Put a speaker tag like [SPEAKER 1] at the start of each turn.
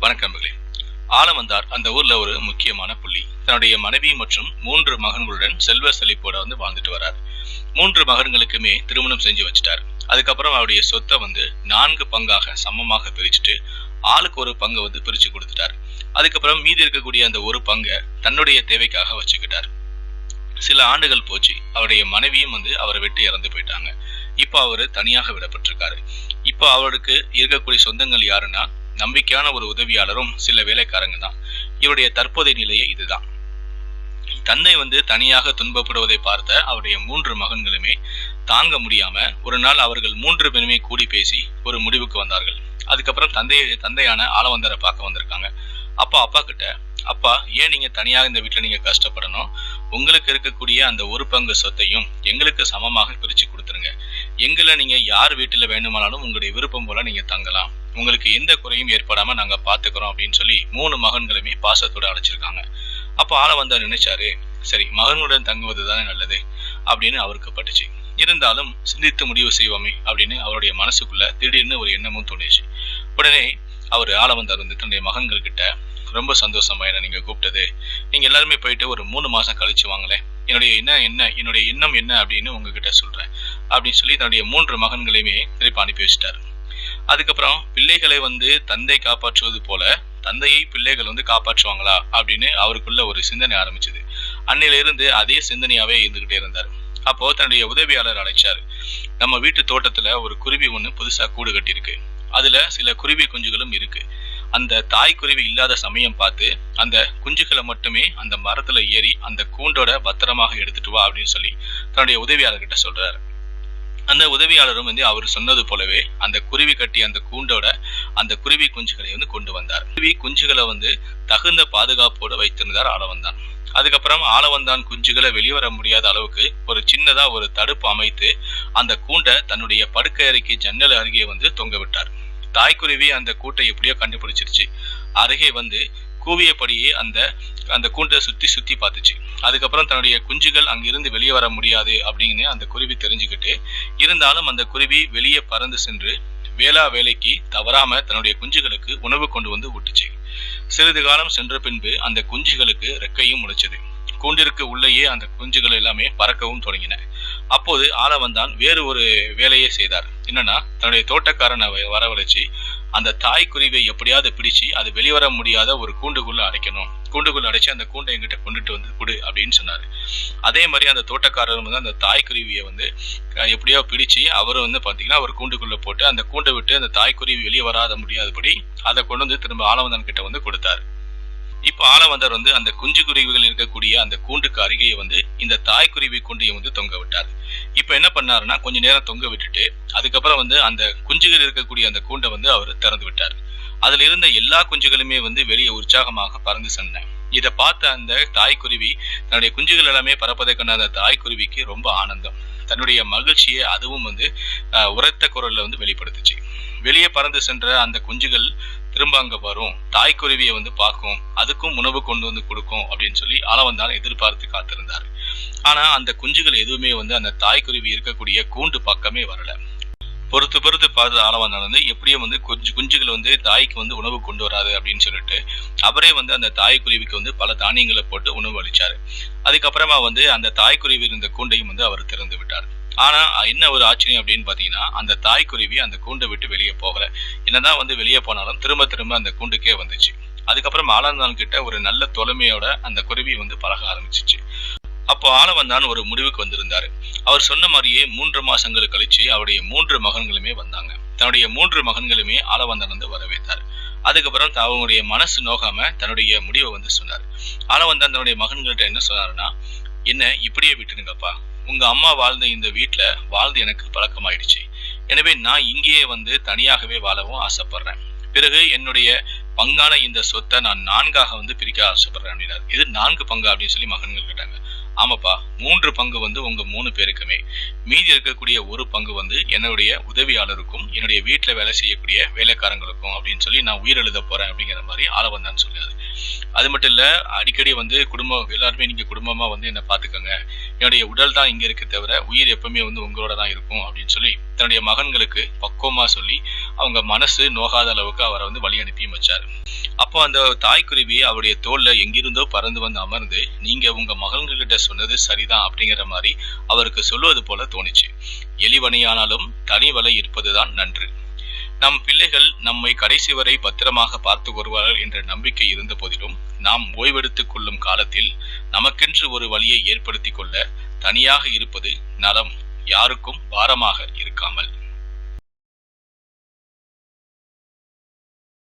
[SPEAKER 1] வணக்கம் ஆலமந்தார் ஆலவந்தார் அந்த ஊர்ல ஒரு முக்கியமான புள்ளி. தன்னுடைய மனைவி மற்றும் மூன்று மகன்களுடன் செல்வ செழிப்போட வந்து வாழ்ந்துட்டு வரார். மூன்று மகன்களுக்குமே திருமணம் செஞ்சு வச்சுட்டார். அதுக்கப்புறம் அவருடைய சொத்தை வந்து நான்கு பங்காக சமமாக பிரிச்சுட்டு ஆளுக்கு ஒரு பங்கை வந்து பிரிச்சு கொடுத்துட்டார். அதுக்கப்புறம் மீதி இருக்கக்கூடிய அந்த ஒரு பங்கை தன்னுடைய தேவைக்காக வச்சுக்கிட்டார். சில ஆண்டுகள் போச்சு அவருடைய மனைவியும் வந்து அவரை விட்டு இறந்து போயிட்டாங்க. இப்போ அவர் தனியாக விடப்பட்டிருக்காரு. இப்போ அவருக்கு இருக்கக்கூடிய சொந்தங்கள் யாருன்னா நம்பிக்கையான ஒரு உதவியாளரும் சில வேலைக்காரங்க தான். இவருடைய தற்போதைய நிலையே இதுதான். தந்தை வந்து தனியாக துன்பப்படுவதை பார்த்த அவருடைய மூன்று மகன்களுமே தாங்க முடியாம ஒரு நாள் அவர்கள் மூன்று பேருமே கூடி பேசி ஒரு முடிவுக்கு வந்தார்கள். அதுக்கப்புறம் தந்தை தந்தையான ஆளவந்தரை பார்க்க வந்திருக்காங்க. அப்பா அப்பா கிட்ட அப்பா ஏன் நீங்க தனியாக இந்த வீட்டுல நீங்க கஷ்டப்படணும்? உங்களுக்கு இருக்கக்கூடிய அந்த ஒரு பங்கு சொத்தையும் எங்களுக்கு சமமாக பிரிச்சு கொடுத்துருங்க. எங்களை நீங்க யார் வீட்டில் வேண்டுமானாலும் உங்களுடைய விருப்பம் போல நீங்க தங்கலாம். உங்களுக்கு எந்த குறையும் ஏற்படாம நாங்க பாத்துக்கிறோம் அப்படின்னு சொல்லி மூணு மகன்களுமே பாசத்தோட அழைச்சிருக்காங்க. அப்ப ஆள வந்தார் நினைச்சாரு சரி மகனுடன் தங்குவது தானே நல்லது அப்படின்னு அவருக்கு பட்டுச்சு. இருந்தாலும் சிந்தித்து முடிவு செய்வோமே அப்படின்னு அவருடைய மனசுக்குள்ள திடீர்னு ஒரு எண்ணமும் தோணுச்சு. உடனே அவர் ஆள வந்தார் வந்து தன்னுடைய மகன்கள் கிட்ட ரொம்ப சந்தோஷமா என்ன நீங்க கூப்பிட்டது. நீங்க எல்லாருமே போயிட்டு ஒரு மூணு மாசம் கழிச்சு வாங்களேன். என்னுடைய என்ன என்ன என்னுடைய எண்ணம் என்ன அப்படின்னு உங்ககிட்ட சொல்றேன். அப்படின்னு சொல்லி தன்னுடைய மூன்று மகன்களையுமே திருப்பி அனுப்பி வச்சிட்டாரு. அதுக்கப்புறம் பிள்ளைகளை வந்து தந்தை காப்பாற்றுவது போல தந்தையை பிள்ளைகள் வந்து காப்பாற்றுவாங்களா அப்படின்னு அவருக்குள்ள ஒரு சிந்தனை ஆரம்பிச்சது. அன்னையிலிருந்து அதே சிந்தனையாவே இருந்துகிட்டே இருந்தார். அப்போ தன்னுடைய உதவியாளர் அழைச்சார். நம்ம வீட்டு தோட்டத்துல ஒரு குருவி ஒண்ணு புதுசா கூடு கட்டியிருக்கு. அதுல சில குருவி குஞ்சுகளும் இருக்கு. அந்த தாய் குருவி இல்லாத சமயம் பார்த்து அந்த குஞ்சுகளை மட்டுமே அந்த மரத்துல ஏறி அந்த கூண்டோட பத்திரமாக எடுத்துட்டு வா அப்படின்னு சொல்லி தன்னுடைய உதவியாளர்கிட்ட சொல்றாரு. அந்த உதவியாளரும் வந்து அவர் சொன்னது போலவே அந்த குருவி கட்டி அந்த கூண்டோட அந்த குருவி குஞ்சுகளை வந்து கொண்டு வந்தார். குருவி குஞ்சுகளை வந்து தகுந்த பாதுகாப்போட வைத்திருந்தார் ஆளவந்தான் அதுக்கப்புறம் ஆளவந்தான் குஞ்சுகளை வெளிவர முடியாத அளவுக்கு ஒரு சின்னதா ஒரு தடுப்பு அமைத்து அந்த கூண்டை தன்னுடைய படுக்கை அறைக்கு ஜன்னல் அருகே வந்து தொங்க விட்டார். தாய்க்குருவி அந்த கூட்டை எப்படியோ கண்டுபிடிச்சிருச்சு. அருகே வந்து கூவியபடியே அந்த அந்த கூண்டை சுத்தி சுத்தி பார்த்துச்சு. அதுக்கப்புறம் தன்னுடைய குஞ்சுகள் அங்கிருந்து வெளியே வர முடியாது அப்படின்னு அந்த குருவி தெரிஞ்சுக்கிட்டு இருந்தாலும் அந்த குருவி வெளியே பறந்து சென்று வேளா வேலைக்கு தவறாம தன்னுடைய குஞ்சுகளுக்கு உணவு கொண்டு வந்து ஊட்டுச்சு. சிறிது காலம் சென்ற பின்பு அந்த குஞ்சுகளுக்கு ரெக்கையும் முளைச்சது. கூண்டிற்கு உள்ளேயே அந்த குஞ்சுகள் எல்லாமே பறக்கவும் தொடங்கின. அப்போது ஆளவந்தான் வேறு ஒரு வேலையை செய்தார். என்னன்னா தன்னுடைய தோட்டக்காரனை வ- வரவழைச்சு அந்த தாய் குருவியை எப்படியாவது பிடிச்சு அது வெளிவர முடியாத ஒரு கூண்டுக்குள்ள அடைக்கணும். கூண்டுக்குள்ள அடைச்சு அந்த கூண்டை எங்கிட்ட கொண்டுட்டு வந்து கொடு அப்படின்னு சொன்னாரு. அதே மாதிரி அந்த தோட்டக்காரர் வந்து அந்த தாய் குருவியை வந்து எப்படியோ பிடிச்சு அவரும் வந்து பாத்தீங்கன்னா ஒரு கூண்டுக்குள்ள போட்டு அந்த கூண்டை விட்டு அந்த தாய் குருவி வெளியே வராத முடியாதபடி அதை கொண்டு வந்து திரும்ப ஆலவந்தன் கிட்ட வந்து கொடுத்தாரு. இப்போ ஆலவந்தர் வந்து அந்த குஞ்சு குருவிகள் இருக்கக்கூடிய அந்த கூண்டுக்கு அருகே வந்து இந்த தாய் குருவி கூண்டையை வந்து தொங்க விட்டார். இப்போ என்ன பண்ணாருன்னா கொஞ்ச நேரம் தொங்க விட்டுட்டு அதுக்கப்புறம் வந்து அந்த குஞ்சுகள் இருக்கக்கூடிய அந்த கூண்டை வந்து அவர் திறந்து விட்டார். அதுல இருந்த எல்லா குஞ்சுகளுமே வந்து வெளியே உற்சாகமாக பறந்து சென்றன. இதை பார்த்த அந்த தாய்க்குருவி தன்னுடைய குஞ்சுகள் எல்லாமே பறப்பதை கண்ட அந்த தாய்க்குருவிக்கு ரொம்ப ஆனந்தம். தன்னுடைய மகிழ்ச்சியை அதுவும் வந்து உரத்த குரல்ல வந்து வெளிப்படுத்துச்சு. வெளியே பறந்து சென்ற அந்த குஞ்சுகள் திரும்ப அங்க வரும். தாய்க்குருவியை வந்து பார்க்கும். அதுக்கும் உணவு கொண்டு வந்து கொடுக்கும் அப்படின்னு சொல்லி ஆளவந்தான் எதிர்பார்த்து காத்திருந்தார். ஆனா அந்த குஞ்சுகள் எதுவுமே வந்து அந்த தாய்க்குருவி இருக்கக்கூடிய கூண்டு பக்கமே வரல. பொறுத்து பொறுத்து பார்த்து ஆளவந்தான் நடந்து எப்படியும் வந்து குஞ்சு குஞ்சுகள் வந்து தாய்க்கு வந்து உணவு கொண்டு வராது அப்படின்னு சொல்லிட்டு அவரே வந்து அந்த தாய்க்குருவிக்கு வந்து பல தானியங்களை போட்டு உணவு அளிச்சாரு. அதுக்கப்புறமா வந்து அந்த தாய்க்குருவி இருந்த கூண்டையும் வந்து அவர் திறந்து விட்டார். ஆனா என்ன ஒரு ஆச்சரியம் அப்படின்னு பாத்தீங்கன்னா அந்த தாய்க்குருவி அந்த கூண்டை விட்டு வெளியே போகல. என்னதான் வந்து வெளியே போனாலும் திரும்ப திரும்ப அந்த கூண்டுக்கே வந்துச்சு. அதுக்கப்புறம் ஆளந்தான் கிட்ட ஒரு நல்ல தொலைமையோட அந்த குருவி வந்து பழக ஆரம்பிச்சிச்சு. அப்போ ஆளவந்தான் ஒரு முடிவுக்கு வந்திருந்தாரு. அவர் சொன்ன மாதிரியே மூன்று மாசங்கள் கழிச்சு அவருடைய மூன்று மகன்களுமே வந்தாங்க. தன்னுடைய மூன்று மகன்களுமே ஆளவந்தான் வந்து வரவேற்றார். அதுக்கப்புறம் அவங்களுடைய மனசு நோகாம தன்னுடைய முடிவை வந்து சொன்னார். ஆளவந்தான் தன்னுடைய மகன்கள்ட்ட என்ன சொன்னாருன்னா என்ன இப்படியே விட்டுருங்கப்பா உங்க அம்மா வாழ்ந்த இந்த வீட்டுல வாழ்ந்து எனக்கு பழக்கமாயிடுச்சு. எனவே நான் இங்கேயே வந்து தனியாகவே வாழவும் ஆசைப்படுறேன். பிறகு என்னுடைய பங்கான இந்த சொத்தை நான் நான்காக வந்து பிரிக்க ஆசைப்படுறேன் அப்படின்னாரு. இது நான்கு பங்கு? அப்படின்னு சொல்லி மகன்கள் கேட்டாங்க. ஆமாப்பா மூன்று பங்கு வந்து உங்க மூணு பேருக்குமே. மீதி இருக்கக்கூடிய ஒரு பங்கு வந்து என்னுடைய உதவியாளருக்கும் என்னுடைய வீட்டில் வேலை செய்யக்கூடிய வேலைக்காரங்களுக்கும் அப்படின்னு சொல்லி நான் உயிர் எழுத போறேன் அப்படிங்கிற மாதிரி ஆளவந்தான் சொன்னாரு அது மட்டும் இல்ல அடிக்கடி வந்து குடும்பம் எல்லாருமே நீங்க குடும்பமா வந்து என்ன பாத்துக்கோங்க என்னுடைய உடல் தான் இங்க இருக்கு தவிர உயிர் எப்பவுமே வந்து உங்களோட தான் இருக்கும் அப்படின்னு சொல்லி தன்னுடைய மகன்களுக்கு பக்குவமா சொல்லி அவங்க மனசு நோகாத அளவுக்கு அவரை வந்து வழி அனுப்பியும் வச்சாரு. அப்போ அந்த தாய்க்குருவி அவருடைய தோல்ல எங்கிருந்தோ பறந்து வந்து அமர்ந்து நீங்க உங்க மகன்கிட்ட சொன்னது சரிதான் அப்படிங்கிற மாதிரி அவருக்கு சொல்லுவது போல தோணுச்சு. எலிவனையானாலும் தனி வலை இருப்பதுதான் நன்று. நம் பிள்ளைகள் நம்மை கடைசி வரை பத்திரமாக பார்த்து வருவார்கள் என்ற நம்பிக்கை இருந்த போதிலும் நாம் ஓய்வெடுத்துக் கொள்ளும் காலத்தில் நமக்கென்று ஒரு வழியை ஏற்படுத்திக் கொள்ள தனியாக இருப்பது நலம் யாருக்கும் பாரமாக இருக்காமல்.